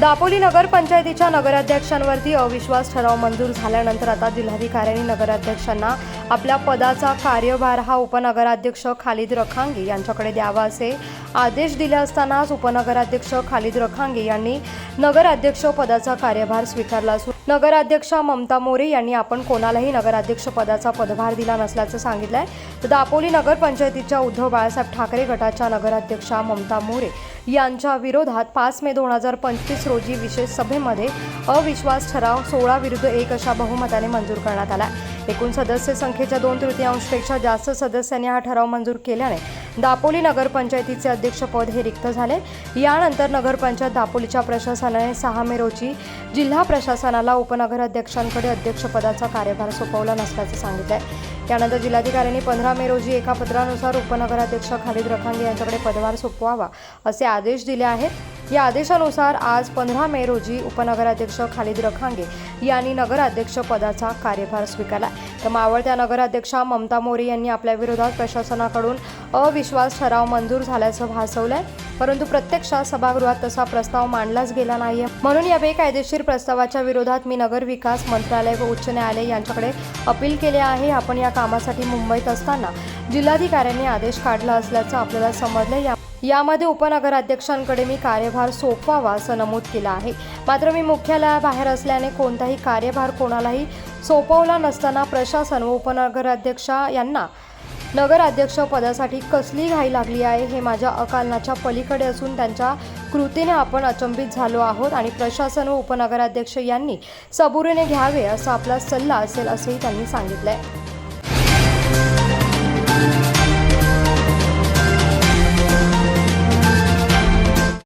दापोली नगरपंचायतीच्या नगराध्यक्षांवरती अविश्वास ठराव मंजूर झाल्यानंतर आता जिल्हाधिकाऱ्यांनी नगराध्यक्षांना आपल्या पदाचा कार्यभार हा उपनगराध्यक्ष खालिद रखांगे यांच्याकडे द्यावा असे आदेश दिले असतानाच उपनगराध्यक्ष खालिद रखांगे यांनी नगराध्यक्ष पदाचा कार्यभार स्वीकारला असून नगराध्यक्षा ममता मोरे यांनी आपण कोणालाही नगराध्यक्ष पदाचा पदभार दिला नसल्याचं सांगितलं आहे तर दापोली नगरपंचायतीच्या उद्धव बाळासाहेब ठाकरे गटाच्या नगराध्यक्षा ममता मोरे यांच्या विरोधात पाच मे दोन हजार पंचवीस रोजी विशेष सभेमध्ये अविश्वास ठराव सोळा विरुद्ध एक अशा बहुमताने मंजूर करण्यात आला एकूण सदस्य संख्या संख्येच्या दोन तृतीयांशपेक्षा जास्त सदस्यांनी हा ठराव मंजूर केल्याने दापोली नगरपंचायतीचे अध्यक्षपद हे रिक्त झाले. यानंतर नगरपंचायत दापोलीच्या प्रशासनाने सहा मे रोजी जिल्हा प्रशासनाला उपनगराध्यक्षांकडे अध्यक्षपदाचा कार्यभार सोपवला नसल्याचं सांगितलंय त्यानंतर जिल्हाधिकाऱ्यांनी पंधरा मे रोजी एका पत्रानुसार उपनगराध्यक्ष खालिद रखांगे यांच्याकडे पदभार सोपवावा असे आदेश दिले आहेत. या आदेशानुसार आज पंधरा मे रोजी उपनगराध्यक्ष खालिद रखांगे यांनी नगराध्यक्ष पदाचा कार्यभार स्वीकारला तर मावळत्या नगराध्यक्षा ममता मोरे यांनी आपल्या विरोधात प्रशासनाकडून अविश्वास ठराव मंजूर झाल्याचं भासवलंय. परंतु प्रत्यक्षात सभागृहात तसा प्रस्ताव मांडलाच गेला नाहीये. म्हणून या बेकायदेशीर प्रस्तावाच्या विरोधात मी नगर विकास मंत्रालय व उच्च न्यायालय यांच्याकडे अपील केले आहे. आपण या कामासाठी मुंबईत असताना जिल्हाधिकाऱ्यांनी आदेश काढला असल्याचं आपल्याला समजलं या यामध्ये उपनगराध्यक्षांकडे मी कार्यभार सोपवावा असं नमूद केलं आहे. मात्र मी मुख्यालयाबाहेर असल्याने कोणताही कार्यभार कोणालाही सोपवला नसताना प्रशासन व उपनगराध्यक्षा यांना नगराध्यक्ष पदासाठी कसली घाई लागली आहे हे माझ्या अकालनाच्या पलीकडे असून त्यांच्या कृतीने आपण अचंबित झालो आहोत आणि प्रशासन व उपनगराध्यक्ष यांनी सबुरीने घ्यावे असा आपला सल्ला असेल असंही त्यांनी सांगितलंय.